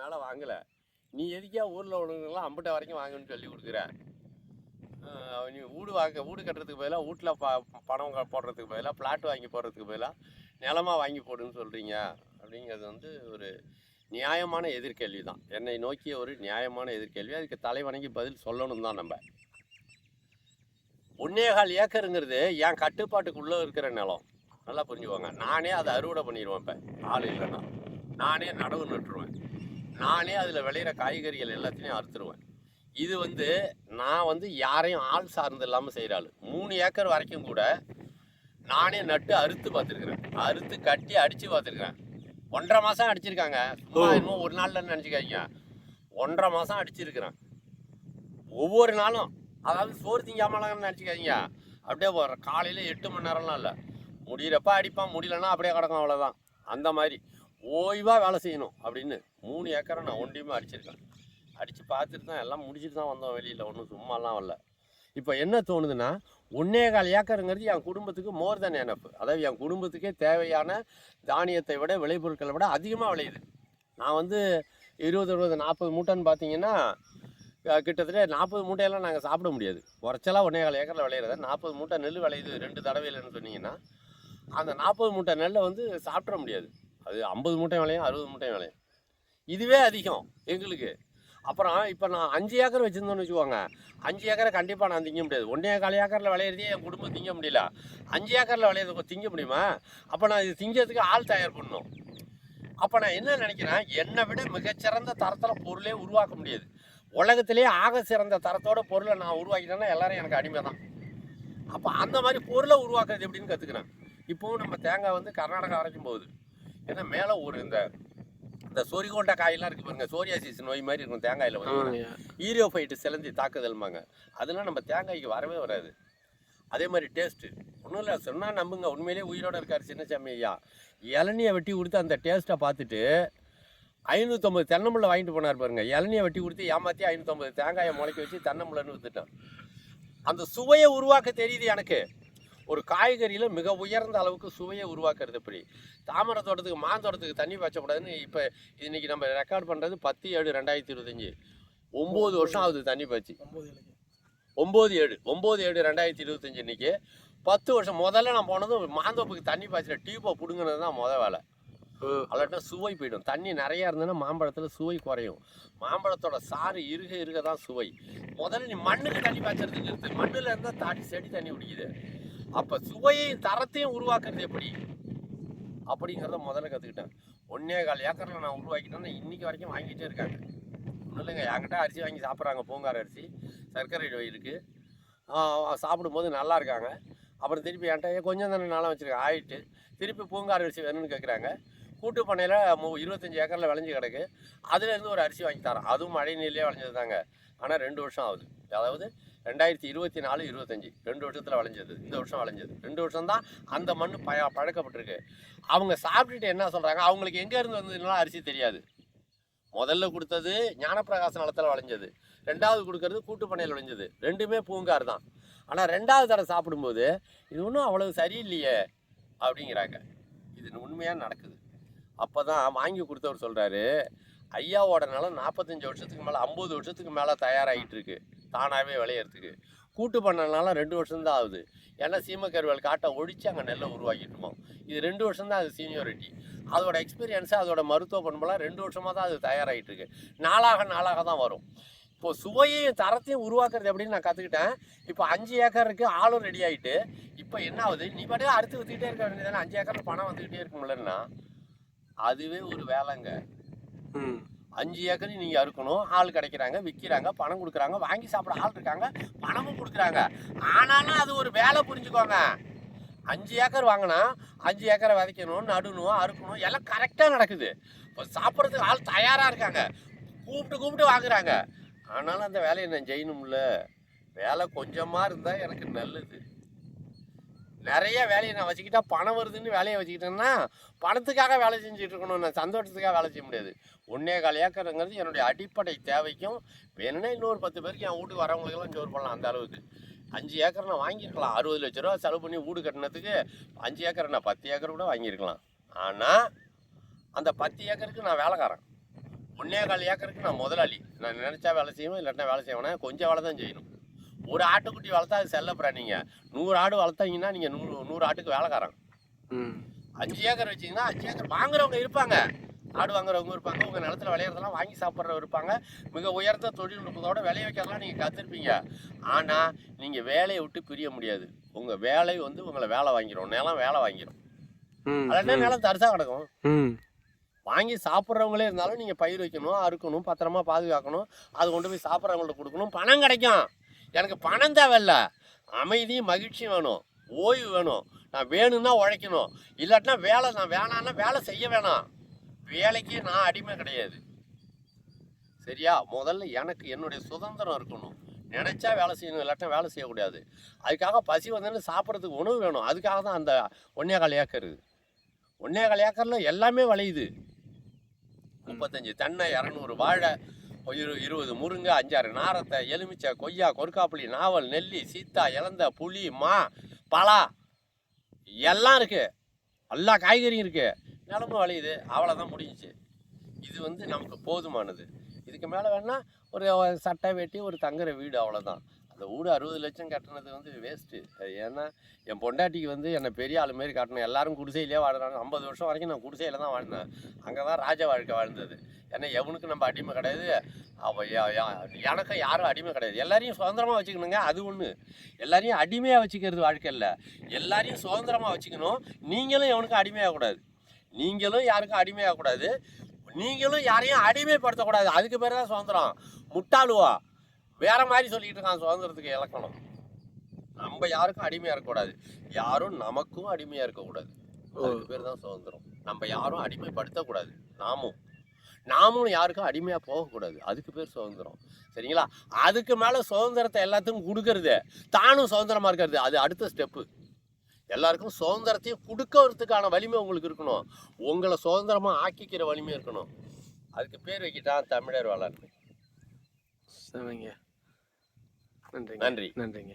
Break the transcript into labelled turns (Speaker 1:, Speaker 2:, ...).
Speaker 1: மேலே வாங்கலை. நீ எதுக்கே ஊரில் உள்ளவங்களாம் அம்பிட்ட வரைக்கும் வாங்கன்னு சொல்லி கொடுக்குற? நீ வீடு வாங்க வீடு கட்டுறதுக்கு பதிலாக வீட்டில் ப பணம் போடுறதுக்கு பதிலாக பிளாட் வாங்கி போடுறதுக்கு பதிலாக நிலமாக வாங்கி போடுன்னு சொல்கிறீங்க அப்படிங்கிறது வந்து ஒரு நியாயமான எதிர்கேள்வி தான். என்னை நோக்கிய ஒரு நியாயமான எதிர்கேள்வி. அதுக்கு தலைவணங்கி பதில் சொல்லணும் தான் நம்ம. ஒன்னேகால் ஏக்கருங்கிறது என் கட்டுப்பாட்டுக்குள்ளே இருக்கிற நிலம். நல்லா புரிஞ்சுக்கோங்க. நானே அதை அறுவடை பண்ணிடுவேன் இப்போ. ஆள் இல்லைன்னா. நானே நடவு நட்டுருவேன். நானே அதில் விளையிற காய்கறிகள் எல்லாத்தையும் அறுத்துருவேன். இது வந்து நான் வந்து யாரையும் ஆள் சார்ந்து இல்லாமல் செய்கிற ஆள். மூணு ஏக்கர் வரைக்கும் கூட நானே நட்டு அறுத்து பார்த்துருக்குறேன். அறுத்து கட்டி அடித்து பார்த்துருக்குறேன். ஒன்றரை மாதம் அடிச்சிருக்காங்க. சும்மா இன்னும் ஒரு நாளில் நினச்சிக்காதீங்க. ஒன்றரை மாதம் அடிச்சிருக்கிறேன். ஒவ்வொரு நாளும். அதாவது சோறு திங்காமலாம் நினச்சிக்காதீங்க. அப்படியே ஒரு காலையில் எட்டு மணி நேரம்லாம் இல்லை. முடியிறப்ப அடிப்பான். முடியலன்னா அப்படியே கிடக்கும் அவ்வளோதான் அந்த மாதிரி. ஓய்வாக வேலை செய்யணும் அப்படின்னு மூணு ஏக்கரை நான் ஒண்டியுமே அடிச்சிருக்கேன். அடித்து பார்த்துட்டு தான் எல்லாம் முடிச்சுட்டு தான் வந்தோம் வெளியில். ஒன்றும் சும்மாலாம் வரல. இப்போ என்ன தோணுதுன்னா ஒன்னே கால் ஏக்கருங்கிறது என் குடும்பத்துக்கு மோர் தன் எனப்பு அதாவது என் குடும்பத்துக்கே தேவையான தானியத்தை விட விளைபொருட்களை விட அதிகமாக விளையுது. நான் வந்து இருபது இருபது நாற்பது மூட்டைன்னு பார்த்தீங்கன்னா கிட்டத்தட்ட நாற்பது மூட்டையெல்லாம் நாங்கள் சாப்பிட முடியாது. குறைச்சலா ஒன்னே கால் ஏக்கரில் விளையிறத. நாற்பது மூட்டை நெல் விளையுது ரெண்டு தடவையிலன்னு சொன்னீங்கன்னா அந்த நாற்பது மூட்டை நெல்லை வந்து சாப்பிட முடியாது. அது ஐம்பது மூட்டை விளையும் அறுபது மூட்டை விளையும். இதுவே அதிகம் எங்களுக்கு. அப்புறம் இப்போ நான் அஞ்சு ஏக்கர் வச்சுருந்தோன்னு வச்சுக்கோங்க. அஞ்சு ஏக்கரை கண்டிப்பாக நான் திங்க முடியாது. ஒன்றே கால் ஏக்கரில் விளையிறதே என் குடும்பம் திங்க முடியல. அஞ்சு ஏக்கரில் விளையிறது திங்க முடியுமா? அப்போ நான் இது திங்கிறதுக்கு ஆள் தயார் பண்ணணும். அப்போ நான் என்ன நினைக்கிறேன்? என்னை விட மிகச்சிறந்த தரத்தில் பொருளே உருவாக்க முடியாது. உலகத்திலே ஆக சிறந்த தரத்தோட பொருளை நான் உருவாக்கிட்டேன்னா எல்லாரும் எனக்கு அடிமை தான் அப்போ அந்த மாதிரி பொருளை உருவாக்குறது எப்படின்னு கற்றுக்கிறேன் இப்போவும் நம்ம தேங்காய் வந்து கர்நாடகா வரைக்கும் போகுது. ஏன்னா மேலே ஒரு இந்த இந்த சொரிகொண்ட காயெல்லாம் இருக்கு பாருங்க சோரியாசிஸ் நோய் மாதிரி இருக்கும் தேங்காயில் வந்து. ஈரியோஃபைட்டு சிலந்தி தாக்குதல்மாங்க அதெல்லாம் நம்ம தேங்காய்க்கு வரவே வராது. அதே மாதிரி டேஸ்ட்டு. ஒன்றும் இல்லை சொன்னால் நம்புங்க. உண்மையிலேயே உயிரோட இருக்கார் சின்னசாமி ஐயா. இளநியை வெட்டி கொடுத்து அந்த டேஸ்ட்டை பார்த்துட்டு ஐநூற்றம்பது தென்னமுள்ள வாங்கிட்டு போனார் பாருங்க. இளநியை வெட்டி கொடுத்து ஏமாற்றி ஐநூற்றம்பது தேங்காயை முளைக்க வச்சு தென்னமுள்ளன்னு வித்துட்டேன். அந்த சுவையை உருவாக்க தெரியுது எனக்கு. ஒரு காய்கறியில் மிக உயர்ந்த அளவுக்கு சுவையை உருவாக்குறது எப்படி? தாமரை தோட்டத்துக்கு மாந்தோட்டத்துக்கு தண்ணி பாய்ச்சக்கூடாதுன்னு இப்போ இன்னைக்கு நம்ம ரெக்கார்ட் பண்ணுறது பத்து ஏழு ரெண்டாயிரத்தி இருபத்தஞ்சி. ஒம்பது வருஷம் ஆகுது தண்ணி பாய்ச்சி. ஒம்பது ஏழு ஒம்பது ஏழு ரெண்டாயிரத்தி இருபத்தஞ்சி இன்னைக்கு. பத்து வருஷம் முதல்ல நான் போனதும் மாந்தோப்புக்கு தண்ணி பாய்ச்சல டியூப்பை பிடுங்கினது தான் முத வேலை. அல்லாட்டா சுவை போயிடும். தண்ணி நிறையா இருந்ததுன்னா மாம்பழத்தில் சுவை குறையும். மாம்பழத்தோட சாறு இருக இருக தான் சுவை. முதல்ல நீ மண்ணுக்கு தண்ணி பாய்ச்சறதுக்கு இருக்கு மண்ணில் இருந்தால் தாடி செடி தண்ணி குடிக்குது. அப்போ சுவையையும் தரத்தையும் உருவாக்குறது எப்படி? அப்படிங்கிறத முதல்ல கற்றுக்கிட்டேன் ஒன்னே கால் ஏக்கரில் நான் உருவாக்கிட்டேன்னா இன்றைக்கி வரைக்கும் வாங்கிட்டே இருக்காங்க. ஒன்றும் இல்லைங்க. என்கிட்ட அரிசி வாங்கி சாப்பிட்றாங்க. பூங்கார அரிசி சர்க்கரை நோய் இருக்குது சாப்பிடும்போது நல்லா இருக்காங்க. அப்புறம் திருப்பி என்கிட்ட கொஞ்சம் தானே நாளாக வச்சுருக்கேன் ஆயிட்டு திருப்பி பூங்கார அரிசி வேணும்னு கேட்குறாங்க கூட்டு பண்ணையில் மு இருபத்தஞ்சி ஏக்கரில் விளைஞ்சு கிடக்கு. அதுலேருந்து ஒரு அரிசி வாங்கி தரோம் அதுவும் மழை நீர்லேயே விளைஞ்சது தாங்க ஆனால் ரெண்டு வருஷம் ஆகுது. அதாவது ரெண்டாயிரத்தி இருபத்தி நாலு இருபத்தஞ்சி. ரெண்டு வருஷத்தில் விளைஞ்சது. இந்த வருஷம் விளைஞ்சது. ரெண்டு வருஷம் தான் அந்த மண் பய பழக்கப்பட்டிருக்கு. அவங்க சாப்பிட்டுட்டு என்ன சொல்கிறாங்க அவங்களுக்கு எங்கேருந்து வந்ததுனால அரிசி தெரியாது. முதல்ல கொடுத்தது ஞானப்பிரகாச நிலத்தில் விளைஞ்சது. ரெண்டாவது கொடுக்கறது கூட்டு பண்ணையில் விளைஞ்சது. ரெண்டுமே பூங்கார் தான். ஆனால் ரெண்டாவது தடவை சாப்பிடும்போது இது ஒன்றும் அவ்வளவு சரியில்லையே அப்படிங்கிறாங்க. இது உண்மையாக நடக்குது? அப்போ தான் வாங்கி கொடுத்தவர் சொல்கிறாரு ஐயாவோட நிலம் நாற்பத்தஞ்சு வருஷத்துக்கு மேலே ஐம்பது வருஷத்துக்கு மேலே தயாராகிட்டு இருக்கு தானாகவே விளையிறதுக்கு. கூட்டு பண்ணனால ரெண்டு வருஷம்தான் ஆகுது. ஏன்னா சீமக்கருவல் காட்டை ஒழிச்சு அங்கே நெல்லை உருவாக்கிட்டுமோ இது ரெண்டு வருஷம்தான் அது சீனியோரிட்டி அதோட எக்ஸ்பீரியன்ஸு அதோட மருத்துவ பண்பெல்லாம் ரெண்டு வருஷமாக தான் அது தயாராகிட்டு இருக்கு. நாளாக நாளாக தான் வரும். இப்போ சுவையையும் தரத்தையும் உருவாக்குறது எப்படின்னு நான் கற்றுக்கிட்டேன் இப்போ அஞ்சு ஏக்கர் ஆளும் ரெடி ஆகிட்டு இப்போ என்ன ஆகுது? நீ பாட்டுக்கு அறுத்து வித்துக்கிட்டே இருக்க வேண்டியதானே அஞ்சு ஏக்கரில் பணம் வந்துக்கிட்டே இருக்கும்லன்னா அதுவே ஒரு வேலைங்க. அஞ்சு ஏக்கர் நீங்கள் அறுக்கணும் ஆள் கிடைக்கிறாங்க விற்கிறாங்க பணம் கொடுக்குறாங்க வாங்கி சாப்பிட ஆள் இருக்காங்க பணமும் கொடுக்குறாங்க. ஆனாலும் அது ஒரு வேலை புரிஞ்சுக்கோங்க. அஞ்சு ஏக்கர் வாங்கினா அஞ்சு ஏக்கரை விதைக்கணும் நடணும் அறுக்கணும் எல்லாம் கரெக்டாக நடக்குது. இப்போ சாப்பிட்றதுக்கு ஆள் தயாராக இருக்காங்க. கூப்பிட்டு கூப்பிட்டு வாங்குறாங்க. ஆனாலும் அந்த வேலையை நான் செய்யணும்ல. வேலை கொஞ்சமாக இருந்தால் எனக்கு நல்லது. நிறைய வேலையை நான் வச்சுக்கிட்டா பணம் வருதுன்னு வேலையை வச்சுக்கிட்டேன்னா பணத்துக்காக வேலை செஞ்சுட்டு இருக்கணும். நான் சந்தோஷத்துக்காக வேலை செய்ய முடியாது. ஒன்னே கால் ஏக்கருங்கிறது என்னுடைய அடிப்படை தேவைக்கும் வேணும்னா இன்னொரு பத்து பேருக்கு என் வீட்டுக்கு வரவங்களுக்கெல்லாம் ஜோர் பண்ணலாம் அந்த அளவுக்கு. அஞ்சு ஏக்கர் நான் வாங்கியிருக்கலாம். அறுபது லட்ச ரூபா செலவு பண்ணி வீடு கட்டினதுக்கு அஞ்சு ஏக்கர் நான் பத்து ஏக்கர் கூட வாங்கியிருக்கலாம். ஆனால் அந்த பத்து ஏக்கருக்கு நான் வேலைக்காரன். ஒன்னே கால் ஏக்கருக்கு நான் முதலாளி. நான் நினச்சா வேலை செய்வேன் இல்லைன்னா வேலை செய்வேன்னா கொஞ்சம் வேலை தான் செய்யணும். ஒரு ஆட்டுக்குட்டி வளர்த்தா அது செல்ல பிராணிங்க நூறு ஆடு வளர்த்தாங்கன்னா நீங்கள் நூறு நூறு ஆட்டுக்கு வேலைக்காரன். அஞ்சு ஏக்கர் வச்சீங்கன்னா அஞ்சு ஏக்கர் வாங்குறவங்க இருப்பாங்க. ஆடு வாங்குறவங்க இருப்பாங்க. உங்கள் நிலத்துல விளையிறதெல்லாம் வாங்கி சாப்பிட்றவங்க இருப்பாங்க. மிக உயர்ந்த தொழில்நுட்பத்தோட விளைய வைக்கிறதெல்லாம் நீங்கள் கற்றுருப்பீங்க ஆனால் நீங்கள் வேலையை விட்டு பிரிய முடியாது. உங்கள் வேலை வந்து உங்களை வேலை வாங்கிடும் நிலம் வேலை வாங்கிடும்
Speaker 2: ம்
Speaker 1: அதெல்லாம் நிலம் தரிசா கிடக்கும்? வாங்கி சாப்பிட்றவங்களே இருந்தாலும் நீங்கள் பயிர் வைக்கணும் அறுக்கணும் பத்திரமா பாதுகாக்கணும். அது கொண்டு போய் சாப்பிட்றவங்கள்ட்ட கொடுக்கணும். பணம் கிடைக்கும். எனக்கு பணம் தேவையில்ல. அமைதியும் மகிழ்ச்சியும் வேணும். ஓய்வு வேணும். நான் வேணும்னா உழைக்கணும். இல்லாட்டினா வேலை நான் வேணான்னா வேலை செய்ய வேணாம். வேலைக்கு நான் அடிமை கிடையாது. சரியா? முதல்ல எனக்கு என்னுடைய சுதந்திரம் இருக்கணும். நினச்சா வேலை செய்யணும் இல்லாட்டினா வேலை செய்யக்கூடாது. அதுக்காக பசி வந்தோன்னு சாப்பிட்றதுக்கு உணவு வேணும். அதுக்காக தான் அந்த ஒன்னே கால் ஏக்கர். ஒன்னே கால் ஏக்கரில் எல்லாமே விளையுது. முப்பத்தஞ்சு தென்னை இரநூறு வாழை இரு இருபது முருங்கை அஞ்சாறு நாரத்தை எலுமிச்சை கொய்யா கொருக்காப்புளி நாவல் நெல்லி சீத்தா இலந்த புளி மா பலா எல்லாம் இருக்குது எல்லா காய்கறியும் இருக்குது நிலமும் விளையுது அவ்வளோதான் முடிஞ்சிச்சு. இது வந்து நமக்கு போதுமானது. இதுக்கு மேலே வேணால் ஒரு சட்டை வெட்டி ஒரு தங்குற வீடு அவ்வளோதான் அந்த வீடு அறுபது லட்சம் கட்டினது வந்து வேஸ்ட்டு ஏன்னா என் பொண்டாட்டிக்கு வந்து என்னை பெரிய ஆளு மாரி காட்டணும். எல்லாரும் குடிசையிலே வாழ்கிறாங்க ஐம்பது வருஷம் வரைக்கும் நான் குடிசையில் தான் வாழ்ந்தேன். அங்கே தான் ராஜ வாழ்க்கை வாழ்ந்தது. ஏன்னா எவனுக்கு நம்ம அடிமை கிடையாது. அவ எனக்கும் யாரும் அடிமை கிடையாது. எல்லாரையும் சுதந்திரமாக வச்சுக்கணுங்க. அது ஒன்று எல்லாரையும் அடிமையாக வச்சுக்கிறது வாழ்க்கை இல்லை. எல்லாரையும் சுதந்திரமாக வச்சுக்கணும். நீங்களும் எவனுக்கும் அடிமையாகக்கூடாது நீங்களும் யாருக்கும் அடிமையாகக்கூடாது நீங்களும் யாரையும் அடிமைப்படுத்தக்கூடாது. அதுக்கு பேர் தான் சுதந்திரம். முட்டாளுவா? வேற மாதிரி சொல்லிக்கிட்டு இருக்கான் சுதந்திரத்துக்கு இலக்கணம். நம்ம யாருக்கும் அடிமையாக இருக்கக்கூடாது யாரும் நமக்கும் அடிமையாக இருக்கக்கூடாது அதுக்கு பேர் தான் சுதந்திரம். நம்ம யாரும் அடிமைப்படுத்தக்கூடாது நாமும். நாமும் யாருக்கும் அடிமையாக போகக்கூடாது அதுக்கு பேர் சுதந்திரம். சரிங்களா? அதுக்கு மேலே சுதந்திரத்தை எல்லாத்துக்கும் கொடுக்கறது தானும் சுதந்திரமாக இருக்கிறது. அது அடுத்த ஸ்டெப்பு எல்லாருக்கும் சுதந்திரத்தையும் கொடுக்கறதுக்கான வலிமை உங்களுக்கு இருக்கணும். உங்களை சுதந்திரமாக ஆக்கிக்கிற வலிமை இருக்கணும். அதுக்கு பேர் வைக்கிட்டான் தமிழர் வளர்ந்து
Speaker 2: சரிங்க. நன்றிங்க.
Speaker 1: நன்றி.
Speaker 2: நன்றிங்க.